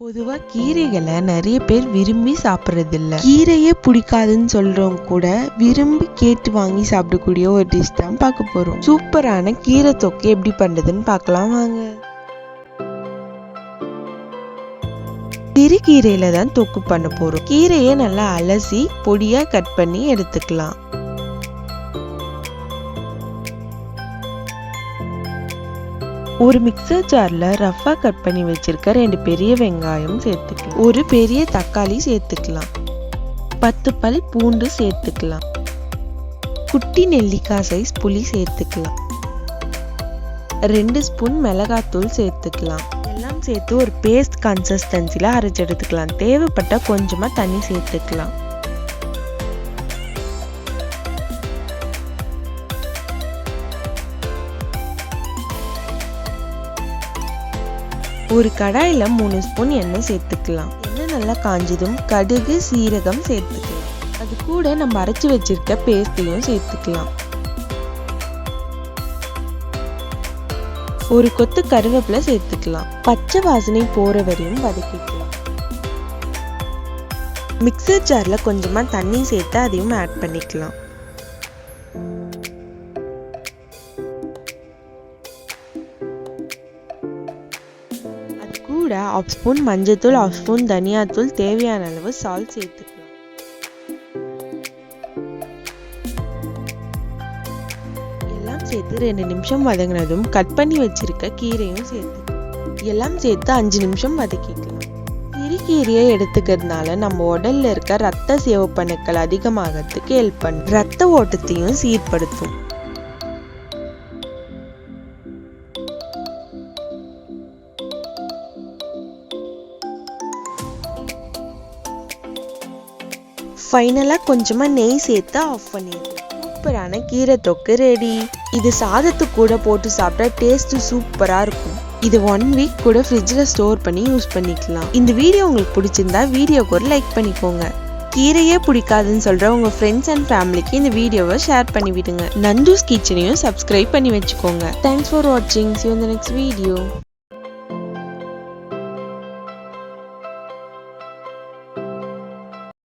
பொதுவா கீரைகளை நிறைய பேர் விரும்பி சாப்பிட்றதில்ல. கீரையே பிடிக்காதுன்னு சொல்றவங்க கூட விரும்பி கேட்டு வாங்கி சாப்பிடக்கூடிய ஒரு டிஷ் தான் பார்க்க போறோம். சூப்பரான கீரை தொக்கு எப்படி பண்றதுன்னு பார்க்கலாம் வாங்க. சிறுகீரையில தான் தொக்கு பண்ண போறோம். கீரையை நல்லா அலசி பொடியா கட் பண்ணி எடுத்துக்கலாம். ஒரு மிக்சர் ஜாரில் ரஃபா கட் பண்ணி வச்சுருக்க ரெண்டு பெரிய வெங்காயம் சேர்த்துக்கலாம். ஒரு பெரிய தக்காளி சேர்த்துக்கலாம். பத்து பல் பூண்டு சேர்த்துக்கலாம். குட்டி நெல்லிக்காய் சைஸ் புளி சேர்த்துக்கலாம். ரெண்டு ஸ்பூன் மிளகாத்தூள் சேர்த்துக்கலாம். எல்லாம் சேர்த்து ஒரு பேஸ்ட் கன்சிஸ்டன்சியில் அரைச்செடுத்துக்கலாம் தேவைப்பட்ட கொஞ்சமாக தண்ணி சேர்த்துக்கலாம். ஒரு கடாயில் மூணு ஸ்பூன் எண்ணெய் சேர்த்துக்கலாம். எண்ணெய் நல்லா காஞ்சதும் கடுகு சீரகம் சேர்த்துக்கலாம். அது கூட நம்ம அரைச்சி வச்சிருக்க பேஸ்டையும் சேர்த்துக்கலாம். ஒரு கொத்து கருவேப்பிலை சேர்த்துக்கலாம். பச்சை வாசனை போற வரையும் வதக்கிக்கலாம். மிக்சர் ஜார்ல கொஞ்சமா தண்ணி சேர்த்து அதையும் ஆட் பண்ணிக்கலாம். கூட ஆஃப் ஸ்பூன் மஞ்சத்தூள் ஆஃப் ஸ்பூன் தனியாத்தூள் தேவையான அளவு சால்ட் சேர்த்துக்கலாம். எல்லாம் சேர்த்து ரெண்டு நிமிஷம் வதங்கினதும் கட் பண்ணி வச்சிருக்க கீரையும் சேர்த்துக்கலாம். எல்லாம் சேர்த்து அஞ்சு நிமிஷம் வதக்கிக்கலாம். சிறுகீரையை எடுத்துக்கிறதுனால நம்ம உடல்ல இருக்க ரத்த சிவப்பணுக்கள் அதிகமாகிறதுக்கு ஹெல்ப் பண்ணும். ரத்த ஓட்டத்தையும் சீர்படுத்தும். ஃபைனலாக கொஞ்சமாக நெய் சேர்த்து ஆஃப் பண்ணிடுது சூப்பரான கீரை தொக்கு ரெடி இது சாதத்து கூட போட்டு சாப்பிட்டா டேஸ்ட்டு சூப்பராக இருக்கும். இது ஒன் வீக் கூட ஃப்ரிட்ஜில் ஸ்டோர் பண்ணி யூஸ் பண்ணிக்கலாம். இந்த வீடியோ உங்களுக்கு பிடிச்சிருந்தா வீடியோக்கு ஒரு லைக் பண்ணிக்கோங்க. கீரையே பிடிக்காதுன்னு சொல்கிற உங்கள் ஃப்ரெண்ட்ஸ் அண்ட் ஃபேமிலிக்கு இந்த வீடியோவை ஷேர் பண்ணி விடுங்க நந்தூஸ் கிச்சனையும் சப்ஸ்கிரைப் பண்ணி வச்சுக்கோங்க. தேங்க்ஸ் ஃபார் வாட்சிங் சி இந்த நெக்ஸ்ட் வீடியோ